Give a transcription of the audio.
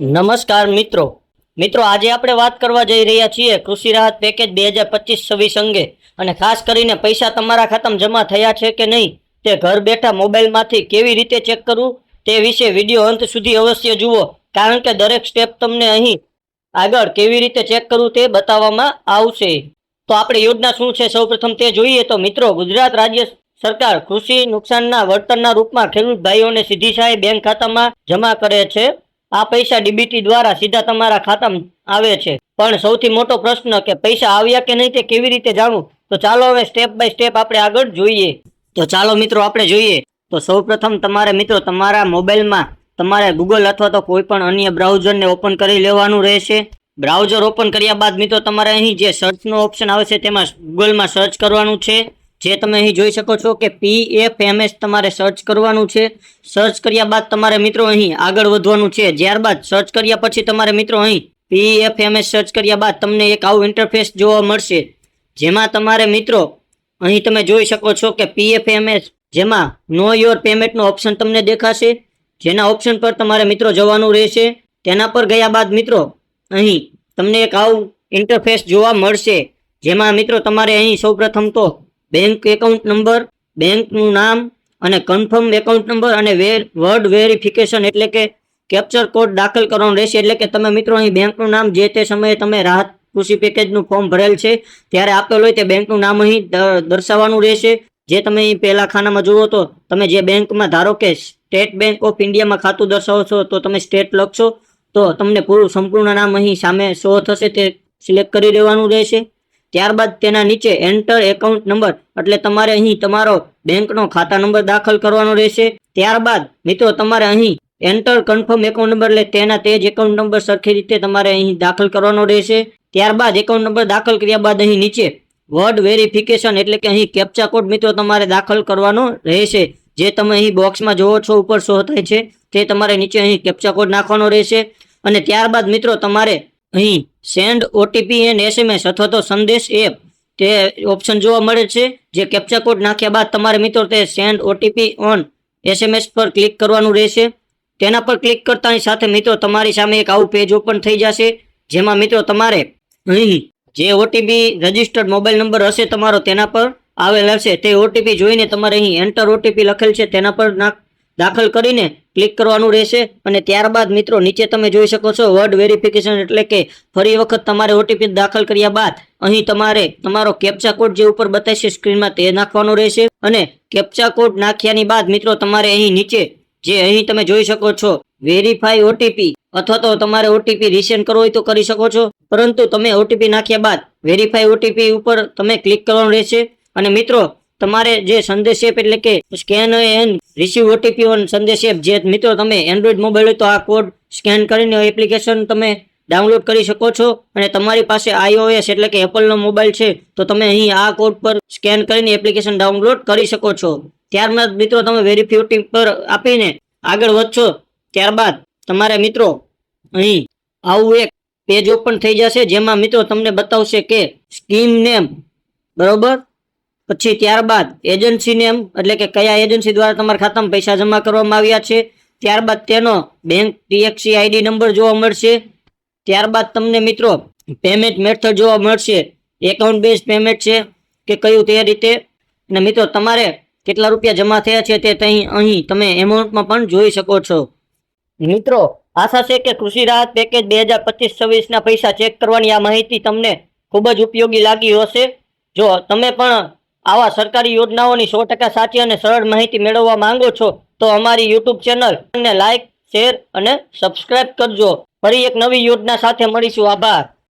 નમસ્કાર મિત્રો. મિત્રો, આજે આપણે વાત કરવા જઈ રહ્યા છીએ કૃષિ રાહત પેકેજ બે હજાર પચીસ છવ્વીસ અંગે. અને ખાસ કરીને પૈસા તમારા ખાતામાં જમા થયા છે કે નહીં, તે ઘર બેઠા મોબાઈલમાંથી કેવી રીતે ચેક કરવું, તે વિશે વીડિયો અંત સુધી અવશ્ય જુઓ. કારણ કે દરેક સ્ટેપ તમને અહીં આગળ કેવી રીતે ચેક કરવું તે બતાવવામાં આવશે. તો આપણે યોજના શું છે? સૌપ્રથમ તે જોઈએ તો મિત્રો, ગુજરાત રાજ્ય સરકાર કૃષિ નુકસાનના વળતરના રૂપમાં ખેડૂત ભાઈઓને સીધી સહાય બેંક ખાતામાં જમા કરે છે. આ પૈસા ડીબીટી દ્વારા સીધા તમારા ખાતામાં આવે છે. પણ સૌથી મોટો પ્રશ્ન કે પૈસા આવ્યા કે નહીં તે કેવી રીતે જાણવું? તો ચાલો હવે સ્ટેપ બાય સ્ટેપ આપણે આગળ જોઈએ. તો ચાલો મિત્રો આપણે જોઈએ. તો સૌપ્રથમ તમારે મિત્રો તમારા મોબાઈલમાં તમારે ગૂગલ અથવા તો કોઈ પણ અન્ય બ્રાઉઝરને ઓપન કરી લેવાનું રહેશે. બ્રાઉઝર ઓપન કર્યા બાદ મિત્રો તમારે અહીં જે સર્ચનો ઓપ્શન આવે છે તેમાં ગૂગલમાં સર્ચ કરવાનું છે. જે તમે અહીં જોઈ શકો છો કે પી એફ એમ એસ તમારે સર્ચ કરવાનું છે. સર્ચ કર્યા બાદ તમારે મિત્રો અહીં આગળ વધવાનું છે. ત્યારબાદ સર્ચ કર્યા પછી તમારે મિત્રો અહીં P F M S search કર્યા બાદ તમને એક આવું ઇન્ટરફેસ જોવા મળશે. જેમાં તમારે મિત્રો અહીં તમે જોઈ શકો છો કે પી એફ એમ એસ જેમાં નો યોર પેમેન્ટનો ઓપ્શન તમને દેખાશે. જેના ઓપ્શન પર તમારે મિત્રો જવાનું રહેશે. તેના પર ગયા બાદ મિત્રો અહીં તમને એક આવું ઇન્ટરફેસ જોવા મળશે. જેમાં મિત્રો તમારે અહીં સૌપ્રથમ તો બેંક એકાઉન્ટ નંબર બેંકનું નામ અને કન્ફર્મ એકાઉન્ટ નંબર અને વેર વર્ડ વેરિફિકેશન એટલે કે કેપ્ચર કોડ દાખલ કરવાનો રહેશે. એટલે કે તમે મિત્રો અહીં બેંકનું નામ જે તે સમયે તમે રાહત કૃષિ પેકેજનું ફોર્મ ભરેલ છે, ત્યારે આપેલ હોય તે બેંકનું નામ અહીં દર્શાવવાનું રહેશે. જે તમે અહીં પહેલા ખાનામાં જુઓ તો તમે જે બેંકમાં ધારો કે સ્ટેટ બેંક ઓફ ઇન્ડિયામાં ખાતું દર્શાવો છો, તો તમે સ્ટેટ લખશો, તો તમને પૂરું સંપૂર્ણ નામ અહીં સામે શો થશે તે સિલેક્ટ કરી દેવાનું રહેશે. ત્યારબાદ તેના નીચે એન્ટર એકાઉન્ટ નંબર એટલે તમારે અહીં તમારો બેંકનો ખાતા નંબર દાખલ કરવાનો રહેશે. ત્યારબાદ મિત્રો તમારે અહીં એન્ટર કન્ફર્મ એકાઉન્ટ નંબર એટલે તેના તે જ એકાઉન્ટ નંબર સરખી રીતે તમારે અહીં દાખલ કરવાનો રહેશે. ત્યારબાદ એકાઉન્ટ નંબર દાખલ કર્યા બાદ અહીં નીચે વર્ડ વેરિફિકેશન એટલે કે અહીં કેપ્ચા કોડ મિત્રો તમારે દાખલ કરવાનો રહેશે. જે તમે અહીં બોક્સમાં જોવો છો, ઉપર શો થાય છે, તે તમારે નીચે અહીં કેપ્ચા કોડ નાખવાનો રહેશે. અને ત્યારબાદ મિત્રો તમારે અહીં સેન્ડ ઓટીપી એન્ડ એસએમએસ અથવા તો સંદેશ એપ. તે ઓપ્શન જોવા મળે છે, જે કેપ્ચા કોડ નાખ્યા બાદ તમારે મિત્રો તે સેન્ડ ઓટીપી ઓન એસએમએસ પર ક્લિક કરવાનું રહેશે. તેના પર ક્લિક કરતાની સાથે મિત્રો તમારી સામે એક આવું પેજ ઓપન થઈ જશે, જેમાં મિત્રો તમારે અહીં જે ઓટીપી રજિસ્ટર્ડ મોબાઈલ નંબર હશે તમારો તેના પર આવેલ હશે. તે ઓટીપી જોઈને તમારે અહીં એન્ટર ઓટીપી લખેલ છે, તેના પર નાખ દાખલ કરીને ક્લિક કરવાનું રહેશે અને ત્યારબાદ મિત્રો નીચે તમે જોઈ શકો છો વર્ડ વેરિફિકેશન એટલે કે ફરી વખત તમારે ઓટીપી દાખલ કર્યા બાદ અહીં તમારે તમારો કેપ્ચા કોડ જે ઉપર બતાવશે સ્ક્રીનમાં તે નાખવાનો રહેશે અને કેપ્ચા કોડ નાખ્યાની બાદ મિત્રો તમારે અહીં નીચે જે અહીં તમે જોઈ શકો છો વેરીફાઈ ઓટીપી અથવા તો તમારે ઓટીપી રિસેન્ડ કરવો હોય તો કરી શકો છો. પરંતુ તમે ઓટીપી નાખ્યા બાદ વેરીફાઈ ઓટીપી ઉપર તમે ક્લિક કરવાનું રહેશે અને મિત્રો તમારે જે સંદેશ એપ એટલે કે scan and receive OTP on Sandesh app જે મિત્રો તમે એન્ડ્રોઈડ મોબાઈલ હોય તો આ કોડ સ્કેન કરીને એપ્લિકેશન તમે ડાઉનલોડ કરી શકો છો. અને તમારી પાસે આઈઓએસ એટલે કે એપલનો મોબાઈલ છે, તો તમે અહીં આ કોડ પર સ્કેન કરીને એપ્લિકેશન ડાઉનલોડ કરી શકો છો. ત્યારબાદ મિત્રો તમે વેરીફાઈ પર આપીને આગળ વધશો. ત્યારબાદ તમારે મિત્રો અહીં આવું એક પેજ ઓપન થઈ જશે, જેમાં મિત્રો તમને બતાવશે કે સ્કીમ નેમ બરોબર? પછી ત્યારબાદ એજન્સી નેમ એટલે કે કયા એજન્સી દ્વારા તમારા ખાતામાં પૈસા જમા કરવામાં આવ્યા છે, ત્યારબાદ તેનો બેંક ટીએક્સી આઈડી નંબર જોવા મળશે, ત્યારબાદ તમને મિત્રો પેમેન્ટ મેથડ જોવા મળશે એકાઉન્ટ બેઝ પેમેન્ટ છે, કે કયું તે રીતે. અને મિત્રો તમારે કેટલા રૂપિયા જમા થયા છે તે અહીં અહીં તમે એમાઉન્ટમાં પણ જોઈ શકો છો. મિત્રો આશા છે કે કૃષિ રાહત પેકેજ બે હજાર પચીસ છવ્વીસના પૈસા ચેક કરવાની આ માહિતી તમને ખૂબ જ ઉપયોગી લાગી હશે. જો તમે પણ આવા સરકારી યોજનાઓની સો ટકા સાચી અને સરળ માહિતી મેળવવા માંગો છો, તો અમારી યુટ્યુબ ચેનલ ને લાઇક શેર અને સબસ્ક્રાઇબ કરજો. ફરી એક નવી યોજના સાથે મળીશું. આભાર.